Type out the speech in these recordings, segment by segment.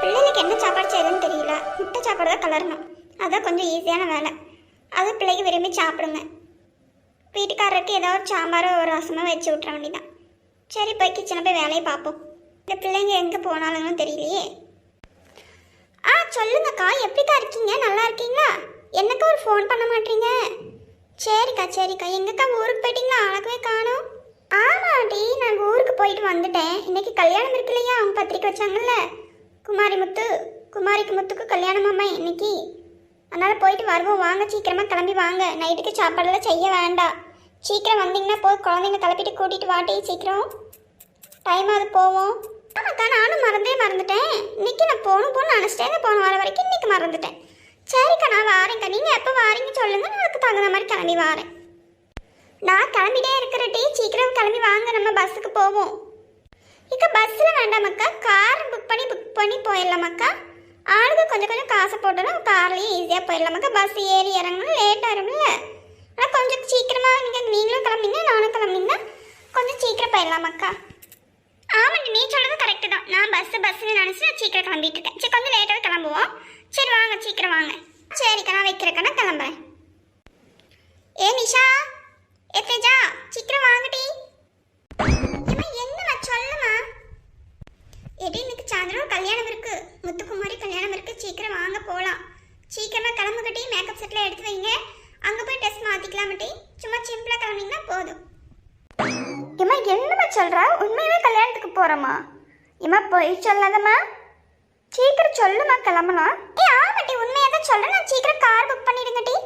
பிள்ளைகளுக்கு என்ன சாப்பாடு செய்யறதுன்னு தெரியல. முட்டை சாப்பாடு தான் கலரணும் அதான் கொஞ்சம் ஈஸியான வேலை. அது பிள்ளைக்கு விரும்பி சாப்பிடுங்க. வீட்டுக்காரருக்கு ஏதோ ஒரு சாம்பாரோ ஒரு ரசமோ வச்சு விட்ற வேண்டிதான் சரி போய் கிச்சனை போய் வேலையை பார்ப்போம். இந்த பிள்ளைங்க எங்கே போனாலும் தெரியலையே. ஆ சொல்லுங்கக்கா. எப்படிக்கா இருக்கீங்க? நல்லா இருக்கீங்களா? என்னக்கா ஒரு ஃபோன் பண்ண மாட்டீங்க? சரிக்கா சரிக்கா. எங்கக்கா ஊருக்கு போயிட்டீங்களா? அழகவே காணும். ஆமாடி நாங்கள் ஊருக்கு போயிட்டு வந்துட்டேன். இன்னைக்கு கல்யாணம் இருக்கு இல்லையா? அவங்க பத்திரிக்கை வச்சாங்கல்ல. குமாரி முத்து குமாரிக்கு முத்துக்கு கல்யாணமாம்மா இன்னைக்கு. அதனால் போயிட்டு வருவோம். வாங்க சீக்கிரமாக கிளம்பி வாங்க. நைட்டுக்கு சாப்பாடெல்லாம் செய்ய வேண்டாம். சீக்கிரம் வந்தீங்கன்னா போய் குழந்தைங்க கிளப்பிட்டு கூட்டிகிட்டு வாட்டி சீக்கிரம். டைம் அது போவோம். ஆமாக்கா நானும் மறந்தே மறந்துட்டேன். இன்னைக்கு நான் போகணும் போகணும் நினச்சிட்டேன் போன வாரம் வரைக்கும் இன்னைக்கு மறந்துட்டேன். சரிக்கா நான் வாரேங்க்கா நீங்கள் எப்போ வாரீங்க சொல்லுங்க. நான் அதுக்கு தகுந்த மாதிரி கிளம்பி வாரேன். நான் கிளம்பிட்டே இருக்கிற டீ சீக்கிரம் கிளம்பி வாங்க. நம்ம பஸ்ஸுக்கு போவோம். இக்க பஸ்ஸில் வேண்டாமக்கா கார் புக் பண்ணி புக் பண்ணி போயிடலாமாக்கா ஆளுக்கு கொஞ்சம் கொஞ்சம் காசு போட்டோன்னா கார்லேயும் ஈஸியாக போயிடலாமாக்கா பஸ் ஏறி இறங்கணும் லேட் ஆயிரும்ல ஆனால் கொஞ்சம் சீக்கிரமாக நீங்கள் நீங்களும் கிளம்பிங்க நானும் கிளம்பிங்க கொஞ்சம் சீக்கிரம் போயிடலாமாக்கா ஆமாம் நீ சொல்கிறது கரெக்டு தான். நான் பஸ்ஸு பஸ்ஸுன்னு நினச்சி நான் சீக்கிரம் கிளம்பிட்டு இருக்கேன். சரி கொஞ்சம் லேட்டாக கிளம்புவோம். சரி வாங்க சீக்கிரம் வாங்க. சரிக்கா நான் வைக்கிறக்கா நான் கிளம்புறேன். ஏ நிஷா. ஏ தேஜா. சீக்கிரம் வாங்கடி ஏம்மா, என்னம்மா சொல்லுமா எடி இன்னைக்கு சாயந்தரம் கல்யாணம் இருக்கு முத்துக்குமாரி கல்யாணம் இருக்கு சீக்கிரம் வாங்க போகலாம் சீக்கிரமா கிளம்புகட்டி மேக்கப் செட்டில் எடுத்து வைங்க. அங்கே போய் ட்ரெஸ் மாற்றிக்கலாமட்டி சும்மா சிம்பிளாக கிளம்பிங்கன்னா போதும். இம்மா என்னம்மா சொல்கிறா உண்மையாவே கல்யாணத்துக்கு போகிறோமா இம்மா போய் சொல்லாதம்மா. சீக்கிரம் சொல்லுமா கிளம்பலாம். ஏ ஆமாட்டி உண்மையாக தான் சொல்கிறேன் நான் சீக்கிரம் கார் புக் பண்ணிடுங்கட்டி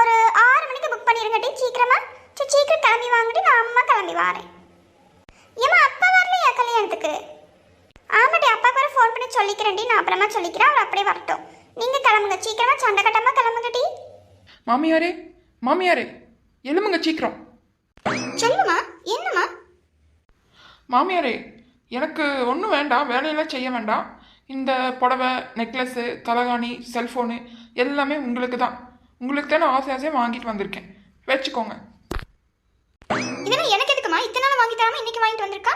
ஒரு ஆறு மணிக்கு புக் பண்ணிடுங்கட்டி சீக்கிரமா. சீக்கிரம் கிளம்பி வாங்கிட்டு நான் அம்மா கிளம்பி வரேன். ஏம்மா அப்பா வரலையா கல்யாணத்துக்கு? ஆமாட்டி அப்பாவுக்கு வர ஃபோன் பண்ணி சொல்லிக்கிறேன்டி. நான் அப்புறமா சொல்லிக்கிறேன் அவர் அப்படியே வரட்டும். நீங்கள் கிளம்புங்க. சீக்கிரமா சண்டை கட்டமாக கிளம்புங்கட்டி மாமியாரே மாமியாரே எழுமுங்க சீக்கிரம். சொல்லுமா என்னம்மா? மாமியாரே எனக்கு ஒன்றும் வேண்டாம் வேலையெல்லாம் செய்ய வேண்டாம். இந்த புடவை நெக்லஸ்ஸு தலகாணி செல்ஃபோனு எல்லாமே உங்களுக்கு தான். உங்களுக்கு தான் ஆசை ஆசையாக வாங்கிட்டு வந்திருக்கேன். வச்சுக்கோங்க. இதெல்லாம் எனக்கு எதுக்குமா? இத்தனை நாள் வாங்கி தராம இன்னைக்கு வாங்கிட்டு வந்திருக்கா?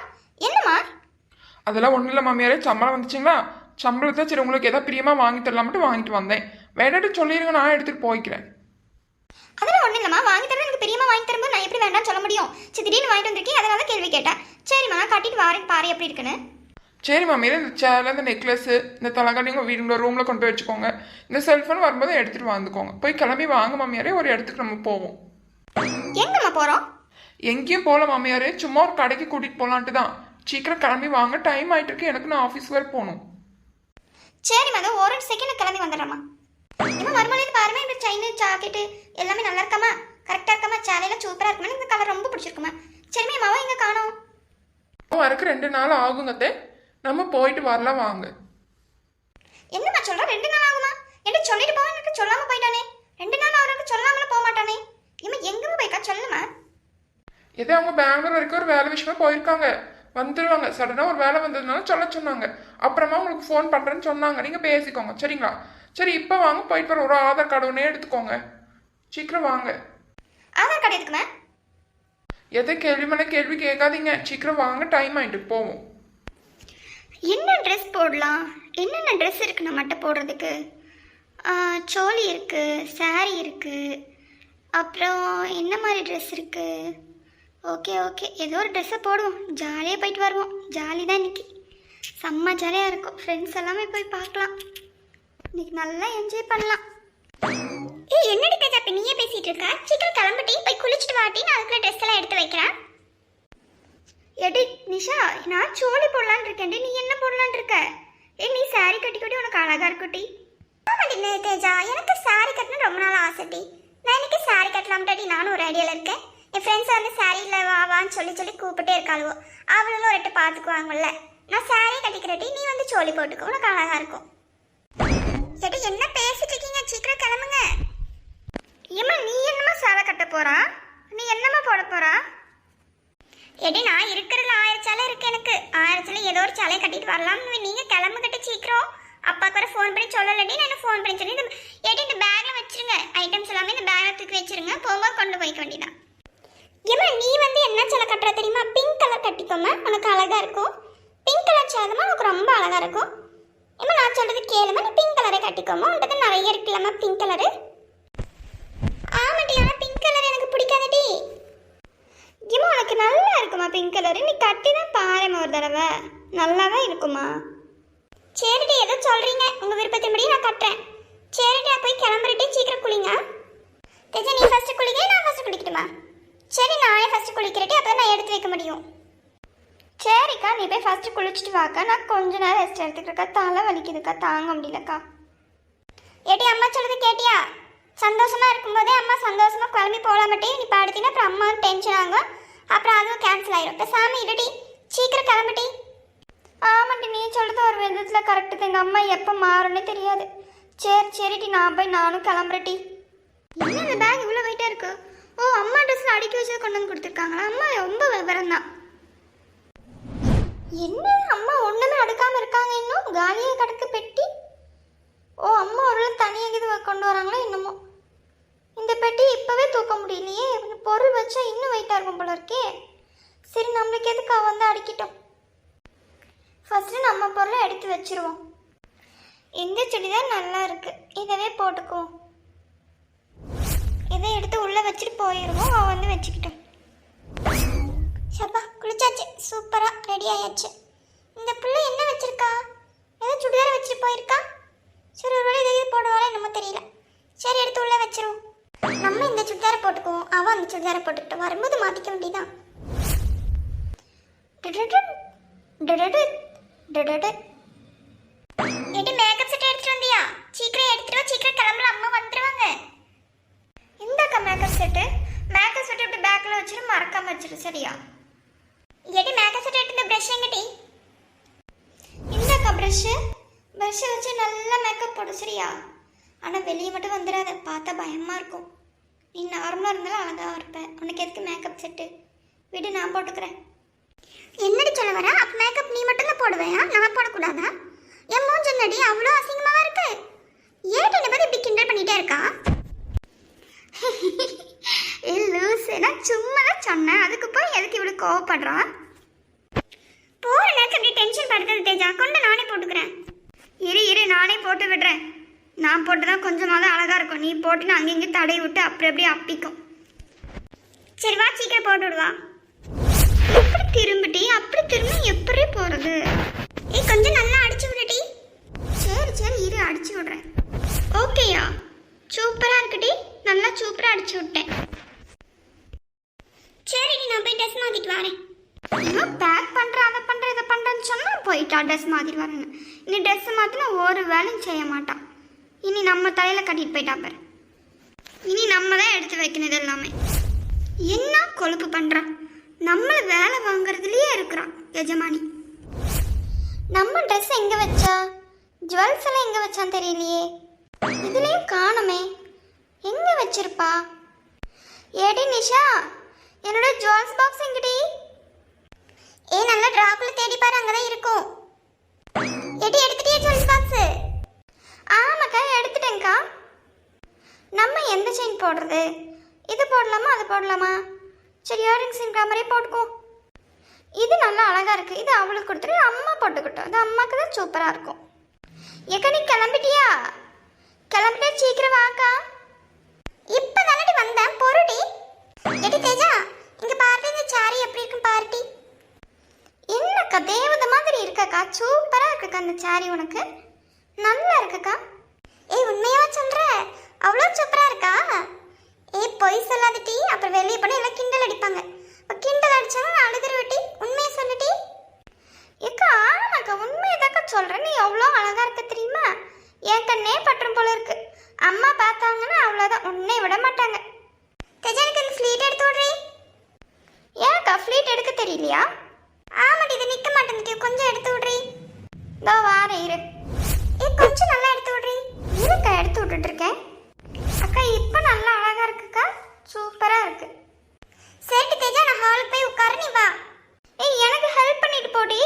அதெல்லாம் ஒன்றும் இல்லை மாமியாரே. சம்பளம் வந்துச்சுங்களா? சம்பளத்தை சரி உங்களுக்கு எதாவது பிரியமாக வாங்கி தரலாம் மட்டும் வாங்கிட்டு வந்தேன். வேண்டாட்டு சொல்லிடுங்க நான் எடுத்துகிட்டு போய்க்கிறேன். அதெல்லாம் ஒண்ணு இல்லம்மா. வாங்கி தரது எனக்கு பெரியமா வாங்கி தரும்போது நான் எப்படி வேண்டாம்னு சொல்ல முடியும்? சரி திடீர்னு வாங்கிட்டு வந்திருக்கேன் அதனால கேள்வி கேட்டேன். சரிம்மா நான் கட்டிட்டு வாரேன் பாரு எப்படி இருக்குன்னு. சரி மாமியாரே இந்த சேரில் இந்த நெக்லஸ்ஸு இந்த தலகாணி உங்கள் வீடுங்கள ரூமில் கொண்டு போய் வச்சுக்கோங்க. இந்த செல்ஃபோன் வரும்போது எடுத்துகிட்டு வந்துக்கோங்க. போய் கிளம்பி வாங்க மாமியாரே. ஒரு இடத்துக்கு நம்ம போவோம். எங்கம்மா போறோம்? எங்கேயும் போகல மாமியாரே. சும்மா ஒரு கடைக்கு கூட்டிகிட்டு போகலான்ட்டு தான். சீக்கிரம் கிளம்பி வாங்க. டைம் ஆயிட்டு இருக்கு. எனக்கு நான் ஆஃபீஸ் வேறு போகணும். சரிம்மா அதோ ஒரு செகண்ட் கிளம்பி வந்துடுறேம்மா இம்மா மறுமொழியில் பாருமா இந்த செயின் ஜாக்கெட்டு எல்லாமே நல்லா இருக்காமா? கரெக்டாக இருக்காமா? சேலையில சூப்பராக இருக்குமா இந்த கலர் ரொம்ப பிடிச்சிருக்குமா? சரிம்மா மாவா இங்கே காணோம். வரக்கு ரெண்டு நாள் ஆகுங்கத்தே நம்ம போயிட்டு வரலாம் வாங்க. என்னம்மா சொல்ற? ரெண்டு நாள் ஆகுமா? என்ன சொல்லிட்டு போக எனக்கு சொல்லாம போயிட்டானே. ரெண்டு நாள் அவருக்கு சொல்லாமல போக மாட்டானே. இம்மா எங்கம்மா போய்க்கா சொல்லுமா. இதே அவங்க பெங்களூர் வரைக்கும் ஒரு வேலை விஷயமா போயிருக்காங்க. வந்துடுவாங்க சடனாக ஒரு வேலை வந்ததுனால சொல்ல சொன்னாங்க. அப்புறமா உங்களுக்கு ஃபோன் பண்ணுறேன்னு சொன்னாங்க. நீங்கள் பேசிக்கோங்க. சரிங்களா? சரி இப்போ வாங்க. போயிட்டு வர ஒரு ஆதார் கார்டு ஒன்றே எடுத்துக்கோங்க. சீக்கிரம் வாங்க. ஆதார் கார்டு எதுக்குமா எதை கேள்வி மேலே கேள்வி கேட்காதீங்க. சீக்கிரம் வாங்க. டைம் ஆயிட்டு. போவோம். என்ன ட்ரெஸ் போடலாம்? என்னென்ன ட்ரெஸ் இருக்கு நம்மகிட்ட போடுறதுக்கு? சோலி இருக்கு saree இருக்கு. அப்புறம் என்ன மாதிரி ட்ரெஸ் இருக்கு? Okay okay. ஏதோ ஒரு ட்ரெஸ்ஸை போடுவோம். ஜாலியாக போயிட்டு வருவோம். ஜாலி தான் இன்னைக்கு. செம்ம ஜாலியாக இருக்கும். ஃப்ரெண்ட்ஸ் எல்லாமே போய் பார்க்கலாம். இன்னைக்கு நல்லா என்ஜாய் பண்ணலாம். ஏய் என்னடி பேஜா இப்போ நீயே பேசிகிட்டு இருக்க? சீக்கிரம் கிளம்பிட்டி போய் குளிச்சுட்டு வாட்டி நான் அதுக்குள்ள ட்ரெஸ் எல்லாம் எடுத்து வைக்கிறேன். எடி நிஷா நான் சோலி போடலான்னு இருக்கேன்டி. நீ என்ன போடலான் இருக்க? ஏ நீ சாரி கட்டிக்கிட்டு உனக்கு அழகாக இருக்குட்டி ஆமாடி தேஜா. எனக்கு சாரி கட்டணும் ரொம்ப நாள் ஆசைட்டி நான் இன்னைக்கு சாரி கட்டலாம்டாடி நானும் ஒரு ஐடியாவில் இருக்கேன். என் ஃப்ரெண்ட்ஸ் வந்து சாரியில் வா வான்னு சொல்லி சொல்லி கூப்பிட்டே இருக்காளுவோ. அவளும் ஒரு பார்த்துக்குவாங்கல்ல. நான் சாரி கட்டிக்கிறட்டி நீ வந்து சோழி போட்டுக்கோ உனக்கு அழகாக இருக்கும். எடி என்ன பேசிட்டு இருக்கீங்க? சீக்கிரம் கிளம்புங்க. ஏம்மா நீ என்னம்மா சாலை கட்ட போறா? நீ என்னம்மா போட போறா? எடி நான் இருக்கிறதுல ஆயிரம் சேலை இருக்கு எனக்கு. ஆயிரம் சேலை ஏதோ ஒரு சேலையை கட்டிட்டு வரலாம்னு நீங்க கிளம்புகிட்ட சீக்கிரம். அப்பாக்கு வர ஃபோன் பண்ணி சொல்லலடி நான் ஃபோன் பண்ணி சொல்லி இந்த எடி இந்த பேக்ல வச்சிருங்க. ஐட்டம்ஸ் எல்லாமே இந்த பேக்ல தூக்கி வச்சிருங்க. போகும்போது கொண்டு போய்க்க வேண்டியதான் ஏமா நீ வந்து என்ன சேலை கட்டுற தெரியுமா? பிங்க் கலர் கட்டிக்கோமா உனக்கு அழகாக இருக்கும். பிங்க் கலர் சேலமா உனக்கு ரொம்ப அழகாக இருக்கும். ஏமா சொல்றது கேளுமா நீ பிங்க் கலரே கட்டிக்கோமா உன்கிட்ட நிறைய இருக்குல்லம்மா பிங்க் கலரு ஆமாட்டி ஆனால் பிங்க் கலர் எனக்கு பிடிக்காதடி. ஏமா உனக்கு நல்லா இருக்குமா பிங்க் கலர் நீ கட்டி தான் பாருமா ஒரு தடவை. நல்லா தான் இருக்குமா? சரிடி ஏதோ உங்கள் உங்க விருப்பத்தின்படி நான் கட்டுறேன். சரிடி நான் போய் கிளம்புறட்டே சீக்கிரம் குளிங்க. தேஜா நீ ஃபஸ்ட்டு குளிக்க நான் ஃபஸ்ட்டு குளிக்கட்டுமா? சரி நானே ஃபஸ்ட்டு குளிக்கிறட்டி அப்போ நான் எடுத்து வைக்க முடியும். சரிக்கா நீ போய் ஃபஸ்ட்டு குளிச்சுட்டு வாக்கா. நான் கொஞ்ச நேரம் ரெஸ்ட் எடுத்துக்கிறக்கா தலை வலிக்குதுக்கா தாங்க முடியலக்கா. ஏடி அம்மா சொல்லுது கேட்டியா? சந்தோஷமாக இருக்கும்போதே அம்மா சந்தோஷமாக கிளம்பி போகலாமட்டே நீ படுத்தினா அப்புறம் அம்மா டென்ஷன் ஆகும். அப்புறம் அதுவும் கேன்சல் ஆயிடும் இப்போ சாமி இருடி. சீக்கிரம் கிளம்பிட்டி ஆமாட்டி நீ சொல்கிறது ஒரு விதத்தில் கரெக்டு எங்கள் அம்மா எப்போ மாறும்னே தெரியாது. சரி சரிடி நான் போய் நானும் கிளம்புறட்டி என்ன இந்த பேக் இவ்வளோ வெயிட்டாக இருக்கு? ஓ அம்மா ட்ரெஸ்ஸில் அடுக்கி வச்சு கொண்டு வந்து கொடுத்துருக்காங்களா? அம்மா ரொம்ப விவரம் தான் என்ன? அம்மா ஒன்றுமே அடுக்காமல் இருக்காங்க இன்னும்? காலியாக கிடக்கு பெட்டி? ஓ அம்மா ஒரு தனியாக இது கொண்டு வராங்களோ என்னமோ? இந்த பெட்டி இப்போவே தூக்க முடியலையே. பொருள் வச்சா இன்னும் வெயிட்டாக இருக்கும் போல இருக்கே. சரி நம்மளுக்கு எதுக்கு அவ வந்து அடிக்கிட்டோம்? ஃபஸ்ட்டு நம்ம பொருளை எடுத்து வச்சிருவோம். இந்த சுடிதார் நல்லா இருக்குது இதவே போட்டுக்குவோம். இதை எடுத்து உள்ளே வச்சுட்டு போயிடுவோம் அவன் வந்து வச்சுக்கிட்டோம் சப்பா குளிச்சாச்சு. சூப்பராக ரெடி ஆயாச்சு. இந்த பிள்ளை என்ன வச்சிருக்கா? ஏதோ சுடிதார் வச்சுட்டு போயிருக்கா? சரி ஒரு வேலை இதை போடுவாளே என்னமோ தெரியல. சரி எடுத்து உள்ளே வச்சிருவோம். நம்ம இந்த சுடிதாரை போட்டுக்குவோம். அவன் அந்த சுடிதாரை போட்டுக்கிட்டு வரும்போது மாற்றிக்க வேண்டியதான் டிடுடு, மேக்கப் செட் எடுத்துட்டு வந்தியா? சீக்கிரம் எடுத்துட்டு சீக்கிரம் கிளம்பலாம். அம்மா வந்துருவாங்க. இருக்கா மேக்கப் செட்டு? மேக்கப் செட் இப்படி பேக்கில் வச்சுட்டு மறக்காம வச்சிரு சரியா? எடி மேக்கப் செட் எடுத்து ப்ரஷ் எங்கடி இந்தாக்கா ப்ரஷ்ஷு ப்ரஷ்ஷை வச்சு நல்லா மேக்கப் போடு சரியா? ஆனால் வெளியே மட்டும் வந்துடாத பார்த்தா பயமாக இருக்கும். நீ நார்மலாக இருந்தாலும் அழகாக இருப்பேன் உனக்கு எதுக்கு மேக்கப் செட்டு? விடு நான் போட்டுக்கிறேன். என்னடி சொல்ல வர? அப்போ மேக்கப் நீ மட்டும் தான் போடுவேயா? நான் போடக்கூடாதா? என் மூஞ்சி என்னடி அவ்வளோ அசிங்கமாக இருக்கு? ஏன் என்னை பற்றி இப்படி கிண்டல் பண்ணிட்டே இருக்கா ஏ லூசு நான் சும்மா தான் சொன்னேன் அதுக்கு போய் எதுக்கு இவ்வளோ கோவப்படுறான். போற நேரத்தில் அப்படி டென்ஷன் படுத்தது தேஜா. கொண்டு நானே போட்டுக்கிறேன். இரு இரு நானே போட்டு விடுறேன். நான் போட்டு தான் கொஞ்சமாக தான் அழகா இருக்கும். நீ போட்டுன்னு அங்கங்கே தடை விட்டு அப்படி அப்படியே அப்பிக்கும். சரி வா சீக்கிரம் போட்டு விடுவா. எப்படி திரும்பிட்டி அப்படி திரும்ப எப்படி போறது? ஏய் கொஞ்சம் நல்லா அடிச்சு விடுடி. சரி சரி இரு அடிச்சு விடுறேன். ஓகேயா? சூப்பரா இருக்குடி. நல்லா சூப்பரா அடிச்சு விட்டேன். சரி நான் போய் ட்ரெஸ் மாத்திட்டு வரேன். இன்னும் பேக் பண்ணுறேன் அதை பண்ணுறேன் இதை பண்றேன்னு சொன்னா போயிட்டா ட்ரெஸ் மாத்திட்டு வரேன்னு. இனி ட்ரெஸ் மாத்தினா ஒரு வேலையும் செய்ய மாட்டான் இனி நம்ம தலையில கட்டிட்டு போயிட்டா பாரு. இனி நம்ம தான் எடுத்து வைக்கணும் இது எல்லாமே என்ன கொழுப்பு பண்றான் நம்மள வேலை வாங்குறதுலயே இருக்கிறான் எஜமானி. நம்ம ட்ரெஸ் எங்க வச்சா? ஜுவல்ஸ் எல்லாம் எங்க வச்சான்னு தெரியலையே. இதுலயும் காணுமே. எங்க வச்சிருப்பா? ஏடி நிஷா என்னோட ஜுவல்ஸ் பாக்ஸ் எங்கடி? ஏ நல்ல டிராக்குல தேடி பாரு அங்கதான் இருக்கும். எடி எடுத்துட்டியா ஜுவல்ஸ் பாக்ஸ் ஆமாக்கா எடுத்துட்டேங்க்கா நம்ம எந்த செயின் போடுறது? இது போடலாமா அது போடலாமா? சரி இயரிங்ஸ் இருக்கிற மாதிரி போட்டுக்கோ. இது நல்லா அழகா இருக்கு. இது அவளுக்கு கொடுத்துரு அம்மா போட்டுக்கிட்டோம். இது அம்மாக்கு தான் சூப்பரா இருக்கும். ஏக்கா நீ கிளம்பிட்டியா? கிளம்பிட்டா சீக்கிரம் வாக்கா. இப்போ தானடி வந்தேன் பொருடி. எடி தேஜா. இங்க பார்த்தீங்க இந்த சாரி எப்படி இருக்கும் பார்ட்டி. என்னக்கா தேவதை மாதிரி இருக்கக்கா? சூப்பரா இருக்குக்கா அந்த சாரி உனக்கு? நல்லா இருக்குக்கா ஏய் உண்மையா சொல்ற அவ்வளோ சூப்பரா இருக்கா ஏய் பொய் சொல்லாதடி அப்புறம் வெளியே போனா எல்லாம் கிண்டல் அடிப்பாங்க அப்ப கிண்டல் அடிச்சாலும் நான் அழுதுருவட்டி உண்மையை சொல்லுடி ஏக்கா ஆமாக்கா உண்மையதாக்கா சொல்றேன் நீ எவ்வளோ அழகா இருக்க தெரியுமா என் கண்ணே பற்றும் போல இருக்கு அம்மா பார்த்தாங்கன்னா அவ்வளோதான் உன்னை விட மாட்டாங்க தேஜா எனக்கு இந்த ஃப்ளீட் எடுத்து விட்றி ஏன்க்கா ஃப்ளீட் ஆமாடி இது நிற்க மாட்டேங்குது கொஞ்சம் எடுத்து விட்றி. இதோ வார இரு. ஏ கொஞ்சம் நல்லா எடுத்து விடுறி. இருக்கா எடுத்து விட்டுட்டு இருக்கேன் அக்கா இப்போ நல்லா அழகா இருக்குக்கா. சூப்பரா இருக்கு. சரி தேஜா நான் ஹால் போய் உட்கார நீ வா. ஏய் எனக்கு ஹெல்ப் பண்ணிட்டு போடி.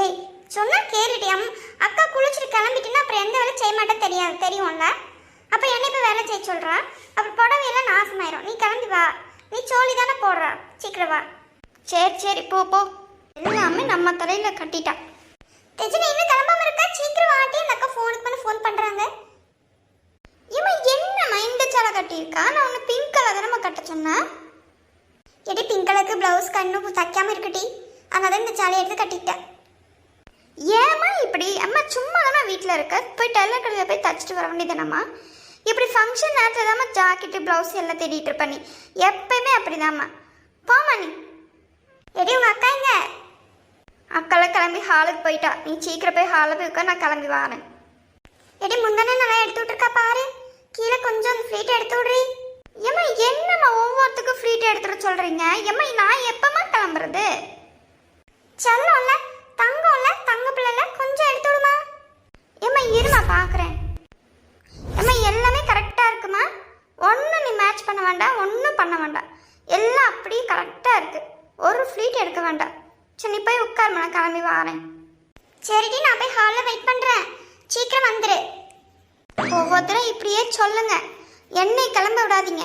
ஏய் சொன்னா கேளுடி. அம் அக்கா குளிச்சுட்டு கிளம்பிட்டுன்னா அப்புறம் எந்த வேலை செய்ய மாட்டேன் தெரியாது தெரியும்ல? அப்ப என்ன இப்ப வேலை செய்ய சொல்றா? அப்புறம் புடவையெல்லாம் நாசமாயிரும். நீ கிளம்பி வா. நீ சோழி தானே போடுறா. சீக்கிரம் வா. சரி சரி போ போ. எல்லாமே நம்ம தலையில கட்டிட்டா தெஜினி இன்னும் கிளம்பாம இருக்கா சீக்கிரம் வாட்டி அந்த அக்கா ஃபோனுக்கு பண்ண ஃபோன் பண்ணுறாங்க இவன் என்னம்மா இந்த சேலை கட்டியிருக்கா? நான் ஒன்று பிங்க் கலர் தானே கட்ட சொன்னேன் எடி பிங்க் கலருக்கு ப்ளவுஸ் கண்ணும் தைக்காம இருக்கட்டி. அதனால இந்த சேலையை எடுத்து கட்டிட்டேன். ஏமா இப்படி? அம்மா சும்மா தானே வீட்டில் இருக்க. போய் டெய்லர் கடையில் போய் தச்சுட்டு வர வேண்டியதானம்மா இப்படி ஃபங்க்ஷன் நேரத்தில் தாம்மா ஜாக்கெட்டு ப்ளவுஸ் எல்லாம் தேடிட்டு இருப்பேன் நீ. எப்பயுமே அப்படி தாம்மா போமா நீ. எடி உங்கள் அக்கா இங்க அக்காலாம் கிளம்பி ஹாலுக்கு போயிட்டா. நீ சீக்கிரம் போய் ஹாலில் போய் உட்கார் நான் கிளம்பி வரேன். எடி முந்தானே நல்லா எடுத்து விட்டுருக்கா பாரு. கீழே கொஞ்சம் ஃப்ளீட் எடுத்து விட்றி. ஏம்மா என்னம்மா ஒவ்வொருத்துக்கும் ஃப்ளீட் எடுத்துட சொல்கிறீங்க ஏம்மா நான் எப்பம்மா கிளம்புறது? செல்லம்ல தங்கம்ல தங்க பிள்ளைல கொஞ்சம் எடுத்து விடுமா. ஏம்மா இருமா பார்க்குறேன் ஏம்மா எல்லாமே கரெக்டாக இருக்குமா ஒன்றும் நீ மேட்ச் பண்ண வேண்டாம் ஒன்றும் பண்ண வேண்டாம் எல்லாம் அப்படியே கரெக்டாக இருக்கு ஒரு ஃப்ளீட் எடுக்க வேண்டாம் சரி நீ போய் உட்காருமா நான் கிளம்பி வரேன் சரிடி நான் போய் ஹாலில் வெயிட் பண்ணுறேன் சீக்கிரம் வந்துடு ஒவ்வொருத்தரும் இப்படியே சொல்லுங்க. என்னை கிளம்ப விடாதீங்க.